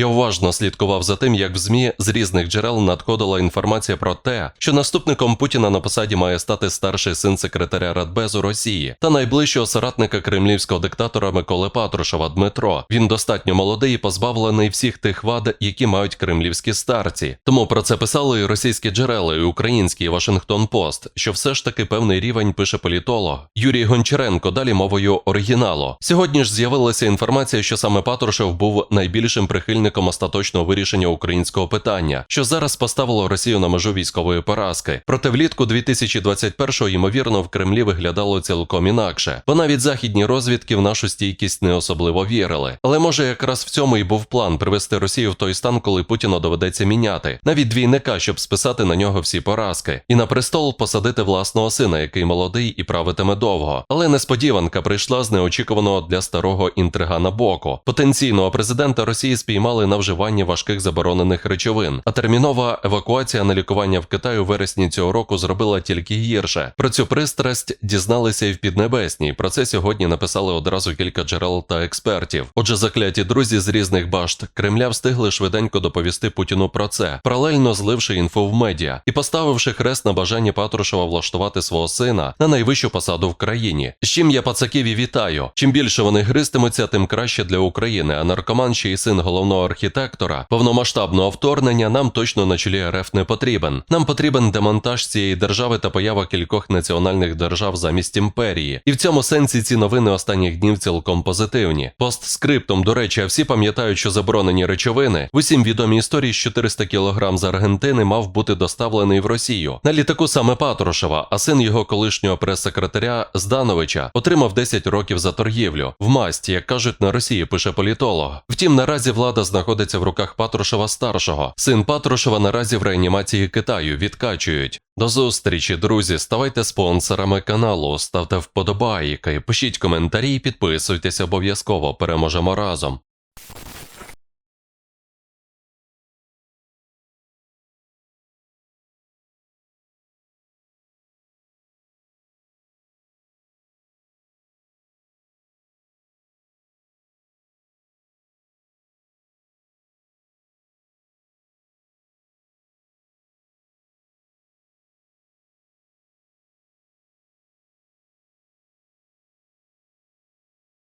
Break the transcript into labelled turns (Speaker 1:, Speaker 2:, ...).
Speaker 1: Я уважно слідкував за тим, як в ЗМІ з різних джерел надходила інформація про те, що наступником Путіна на посаді має стати старший син секретаря Радбезу Росії та найближчого соратника кремлівського диктатора Миколи Патрушева Дмитро. Він достатньо молодий і позбавлений всіх тих вад, які мають кремлівські старці. Тому про це писали і російські джерела, і український Вашингтон Пост, що все ж таки певний рівень пише політолог Юрій Гончаренко. Далі мовою оригіналу. Сьогодні ж з'явилася інформація, що саме Патрушев був найбільшим прихильником остаточного вирішення українського питання, що зараз поставило Росію на межу військової поразки. Проте влітку 2021-го, ймовірно, в Кремлі виглядало цілком інакше, бо навіть західні розвідки в нашу стійкість не особливо вірили. Але може якраз в цьому і був план привести Росію в той стан, коли Путіна доведеться міняти, навіть двійника, щоб списати на нього всі поразки, і на престол посадити власного сина, який молодий і правитиме довго. Але несподіванка прийшла з неочікуваного для старого інтригана боку. Потенційного президента Росії спіймали на вживання важких заборонених речовин, а термінова евакуація на лікування в Китай у вересні цього року зробила тільки гірше. Про цю пристрасть дізналися і в Піднебесній. Про це сьогодні написали одразу кілька джерел та експертів. Отже, закляті друзі з різних башт Кремля встигли швиденько доповісти Путіну про це, паралельно зливши інфу в медіа і поставивши хрест на бажанні Патрушева влаштувати свого сина на найвищу посаду в країні. З чим я пацаків і вітаю. Чим більше вони гристимуться, тим краще для України. А наркоман ще й син головного архітектора повномасштабного вторгнення нам точно на чолі РФ не потрібен. Нам потрібен демонтаж цієї держави та поява кількох національних держав замість імперії. І в цьому сенсі ці новини останніх днів цілком позитивні. Постскриптум, до речі, всі пам'ятають, що заборонені речовини усім відомій історії з 400 кг з Аргентини мав бути доставлений в Росію. На літаку саме Патрушева, а син його колишнього прес-секретаря Здановича отримав 10 років за торгівлю. В масть, як кажуть на Росії, пише політолог. Втім, наразі влада знаходиться в руках Патрушева старшого. Син Патрушева наразі в реанімації Китаю відкачують. До зустрічі, друзі. Ставайте спонсорами каналу, ставте вподобайки, пишіть коментарі і підписуйтесь обов'язково. Переможемо разом.